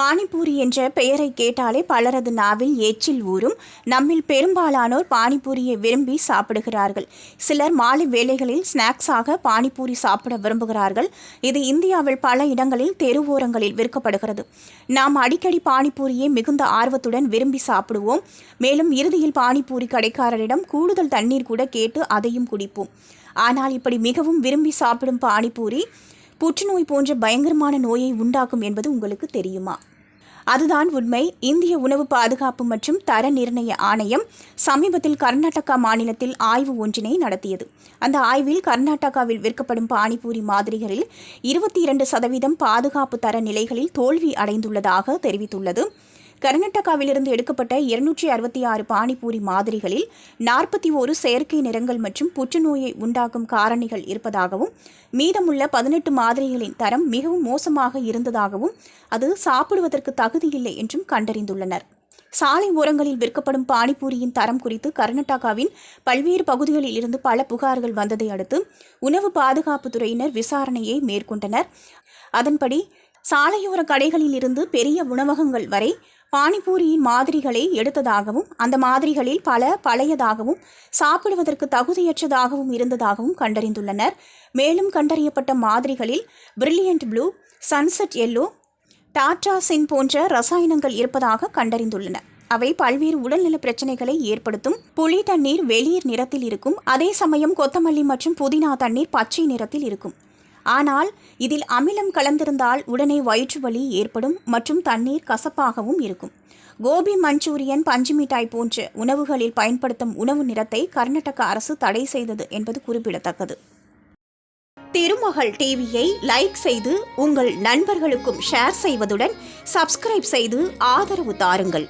பானிபூரி என்ற பெயரை கேட்டாலே பலரது நாவில் ஏச்சில் ஊறும். நம்மில் பெரும்பாலானோர் பானிபூரியை விரும்பி சாப்பிடுகிறார்கள். சிலர் மாலை வேளைகளில் ஸ்நாக்ஸாக பானிபூரி சாப்பிட விரும்புகிறார்கள். இது இந்தியாவில் பல இடங்களில் தெருவோரங்களில் விற்கப்படுகிறது. நாம் அடிக்கடி பானிபூரியை மிகுந்த ஆர்வத்துடன் விரும்பி சாப்பிடுவோம். மேலும் இறுதியில் பானிபூரி கடைக்காரரிடம் கூடுதல் தண்ணீர் கூட கேட்டு அதையும் குடிப்போம். ஆனால் இப்படி மிகவும் விரும்பி சாப்பிடும் பானிபூரி புற்றுநோய் போன்ற பயங்கரமான நோயை உண்டாக்கும் என்பது உங்களுக்கு தெரியுமா? அதுதான் உண்மை. இந்திய உணவு பாதுகாப்பு மற்றும் தர நிர்ணய ஆணையம் சமீபத்தில் கர்நாடகா மாநிலத்தில் ஆய்வு ஒன்றினை நடத்தியது. அந்த ஆய்வில் கர்நாடகாவில் விற்கப்படும் பானிபூரி மாதிரிகளில் இருபத்தி இரண்டு சதவீதம் பாதுகாப்பு தர நிலைகளில் தோல்வி அடைந்துள்ளதாக தெரிவித்துள்ளது. கர்நாடகாவிலிருந்து எடுக்கப்பட்ட இருநூற்றி அறுபத்தி ஆறு பானிபூரி மாதிரிகளில் நாற்பத்தி ஒரு செயற்கை நிறங்கள் மற்றும் புற்றுநோயை உண்டாக்கும் காரணிகள் இருப்பதாகவும் மீதமுள்ள பதினெட்டு மாதிரிகளின் தரம் மிகவும் மோசமாக இருந்ததாகவும் அது சாப்பிடுவதற்கு தகுதியில்லை என்றும் கண்டறிந்துள்ளனர். சாலை ஓரங்களில் விற்கப்படும் பானிபூரியின் தரம் குறித்து கர்நாடகாவின் பல்வேறு பகுதிகளில் இருந்து பல புகார்கள் வந்ததை அடுத்து உணவு பாதுகாப்பு துறையினர் விசாரணையை மேற்கொண்டனர். அதன்படி சாலையோர கடைகளில் இருந்து பெரிய உணவகங்கள் வரை பானிபூரியின் மாதிரிகளை எடுத்ததாகவும் அந்த மாதிரிகளில் பல பழையதாகவும் சாப்பிடுவதற்கு தகுதியற்றதாகவும் இருந்ததாகவும் கண்டறிந்துள்ளனர். மேலும் கண்டறியப்பட்ட மாதிரிகளில் brilliant blue sunset yellow tartrazine போன்ற ரசாயனங்கள் இருப்பதாக கண்டறிந்துள்ளன. அவை பல்வேறு உடல்நல பிரச்சனைகளை ஏற்படுத்தும் புளி தண்ணீர் வெளிர் நிறத்தில் இருக்கும் அதே சமயம் கொத்தமல்லி மற்றும் புதினா தண்ணீர் பச்சை நிறத்தில் இருக்கும். ஆனால் இதில் அமிலம் கலந்திருந்தால் உடனே வயிற்று வலி ஏற்படும் மற்றும் தண்ணீர் கசப்பாகவும் இருக்கும். கோபி மஞ்சூரியன் பஞ்சு மிட்டாய் போன்ற உணவுகளில் பயன்படுத்தும் உணவு நிறத்தை கர்நாடக அரசு தடை செய்தது என்பது குறிப்பிடத்தக்கது. திருமகள் டிவியை லைக் செய்து உங்கள் நண்பர்களுக்கும் ஷேர் செய்வதுடன் சப்ஸ்கிரைப் செய்து ஆதரவு தாருங்கள்.